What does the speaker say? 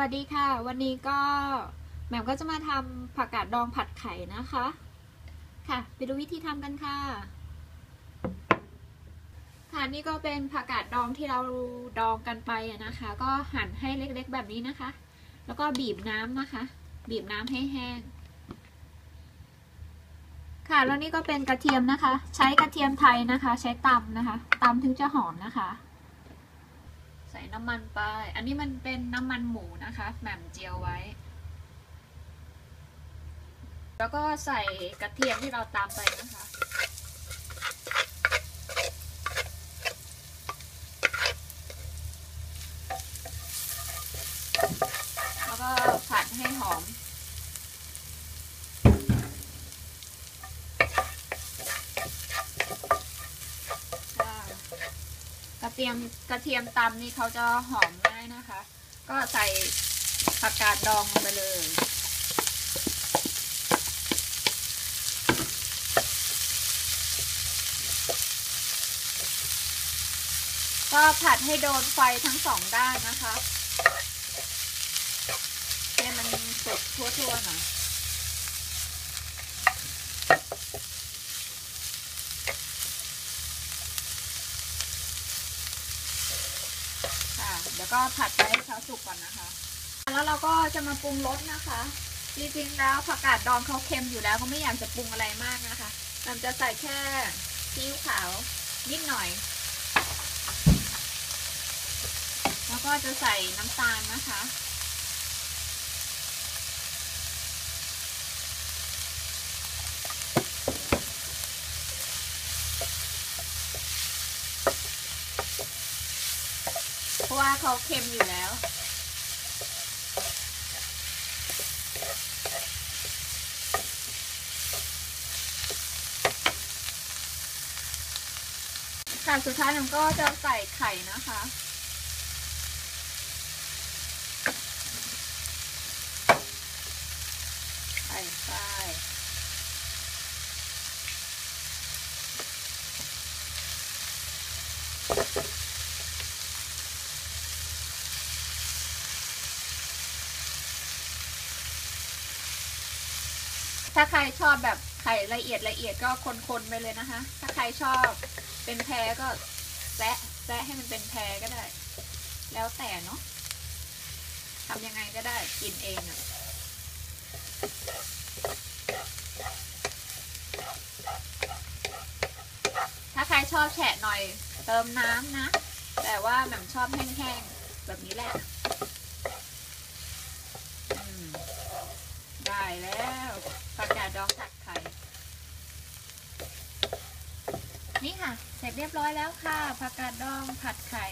วัสดีค่ะ วันนี้ก็แหม่มก็จะมาทำผักกาดดองผัดไข่นะคะ ค่ะ ไปดูวิธีทำกันค่ะ ค่ะนี่ก็เป็นผักกาดดองที่เราดองกันไปนะคะ ก็หั่นให้เล็กๆแบบนี้นะคะ แล้วก็บีบน้ำนะคะ บีบน้ำให้แห้ง ค่ะแล้วนี่ก็เป็นกระเทียมนะคะ ใช้กระเทียมไทยนะคะ ใช้ตำนะคะตำถึงจะหอมนะคะ ใส่น้ำมันไป อันนี้มันเป็นน้ำมันหมูนะคะแหม่มเจียวไว้ แล้วก็ใส่กระเทียมที่เราตามไปนะคะ แล้วก็ผัดให้หอม ค่ะกระ เทียมกระเทียมตำนี่เขาจะหอมง่ายนะคะ ก็ใส่ผักกาดดองลงไปเลยก็ผัดให้โดนไฟทั้งสองด้านนะคะให้มันสุกทั่วๆหน่อย แล้วก็ผัดไปให้เขาสุกก่อนนะคะ แล้วเราก็จะมาปรุงรสนะคะ จริงๆแล้วผักกาดดองเขาเค็มอยู่แล้วก็ไม่อยากจะปรุงอะไรมากนะคะเราจะใส่แค่ซีอิ๊วขาวนิดหน่อย แล้วก็จะใส่น้ำตาลนะคะ เพราะว่าเขาเค็มอยู่แล้ว ค่ะสุดท้ายผมก็จะใส่ไข่นะคะไข่ใส่ ถ้าใครชอบแบบไข่ละเอียดละเอียดก็คนๆไปเลยนะคะ ถ้าใครชอบเป็นแพรก็แซะแซะให้มันเป็นแพรก็ได้ แล้วแต่เนาะทำยังไงก็ได้กินเองอะถ้าใครชอบแฉะหน่อยเติมน้ำนะ แต่ว่าแหม่มชอบแห้งๆ แบบนี้แหละอืมได้แล้วผักกาดดองผัดไข่ นี่ค่ะ เสร็จเรียบร้อยแล้วค่ะผักกาดดองผัดไข่